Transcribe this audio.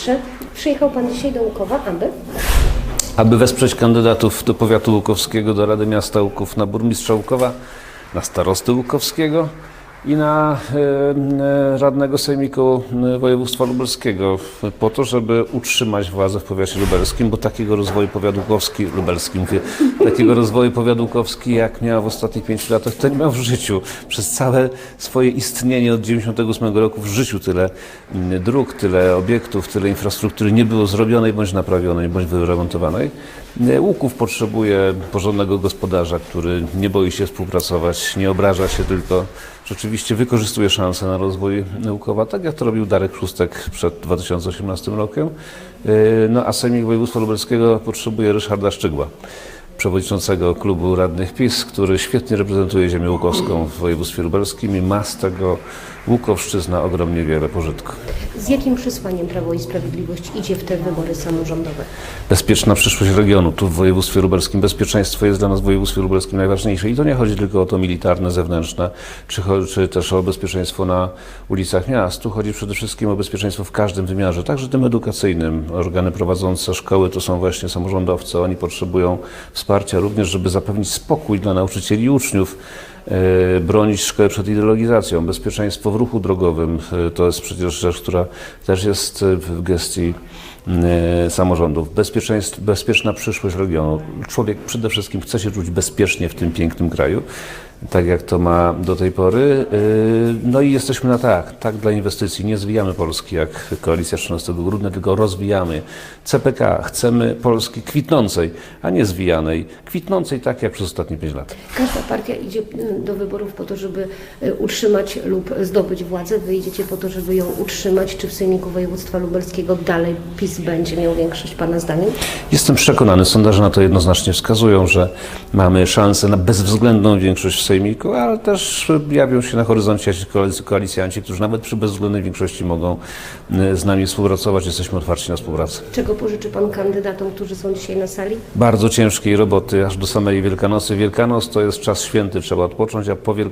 ministrze, przyjechał Pan dzisiaj do Łukowa, aby? Aby wesprzeć kandydatów do powiatu łukowskiego, do Rady Miasta Łuków, na burmistrza Łukowa, na starosty łukowskiego i na e, e, radnego sejmiku województwa lubelskiego po to, żeby utrzymać władzę w powiacie lubelskim, bo takiego rozwoju powiat łukowski, lubelski mówię, takiego rozwoju powiat łukowski jak miał w ostatnich pięciu latach, to nie miał w życiu. Przez całe swoje istnienie od 98 roku w życiu tyle mm, dróg, tyle obiektów, tyle infrastruktury nie było zrobionej, bądź naprawionej, bądź wyremontowanej. E, Łuków potrzebuje porządnego gospodarza, który nie boi się współpracować, nie obraża się, tylko rzeczywiście wykorzystuje szansę na rozwój Łukowa, tak jak to robił Darek Szóstek przed 2018 rokiem. E, No a Sejmik Województwa Lubelskiego potrzebuje Ryszarda Szczygła przewodniczącego klubu radnych PiS, który świetnie reprezentuje ziemię łukowską w województwie lubelskim i ma z tego Łukowszczyzna ogromnie wiele pożytku. Z jakim przesłaniem Prawo i Sprawiedliwość idzie w te wybory samorządowe? bezpieczna przyszłość regionu. Tu w województwie lubelskim bezpieczeństwo jest dla nas w województwie lubelskim najważniejsze. I to nie chodzi tylko o to militarne, zewnętrzne, czy, czy też o bezpieczeństwo na ulicach miast. Tu chodzi przede wszystkim o bezpieczeństwo w każdym wymiarze, także tym edukacyjnym. Organy prowadzące szkoły to są właśnie samorządowcy. Oni potrzebują wsparcia również, żeby zapewnić spokój dla nauczycieli i uczniów. E, bronić szkoły przed ideologizacją, bezpieczeństwo w ruchu drogowym. e, To jest przecież rzecz, która też jest e, w gestii samorządów. Bezpieczeństw, bezpieczna przyszłość regionu. Człowiek przede wszystkim chce się czuć bezpiecznie w tym pięknym kraju, tak jak to ma do tej pory. E, No i jesteśmy na tak, tak dla inwestycji. Nie zwijamy Polski jak koalicja 13 grudnia, tylko rozwijamy. CPK chcemy Polski kwitnącej, a nie zwijanej. Kwitnącej tak jak przez ostatnie 5 lat. Każda partia idzie do wyborów po to, żeby y, utrzymać lub zdobyć władzę. Wy idziecie po to, żeby ją utrzymać. Czy w Sejmiku Województwa Lubelskiego dalej PiS będzie miał większość Pana zdaniem? Jestem przekonany, sondaże na to jednoznacznie wskazują, że mamy szansę na bezwzględną większość w Sejmiku, ale też jawią się na horyzoncie koalicjanci, którzy nawet przy bezwzględnej większości mogą y, z nami współpracować. Jesteśmy otwarci na współpracę. Czego pożyczy Pan kandydatom, którzy są dzisiaj na sali? Bardzo ciężkiej roboty, aż do samej Wielkanocy. Wielkanoc to jest czas święty, trzeba odpocząć, a po Wielkanocy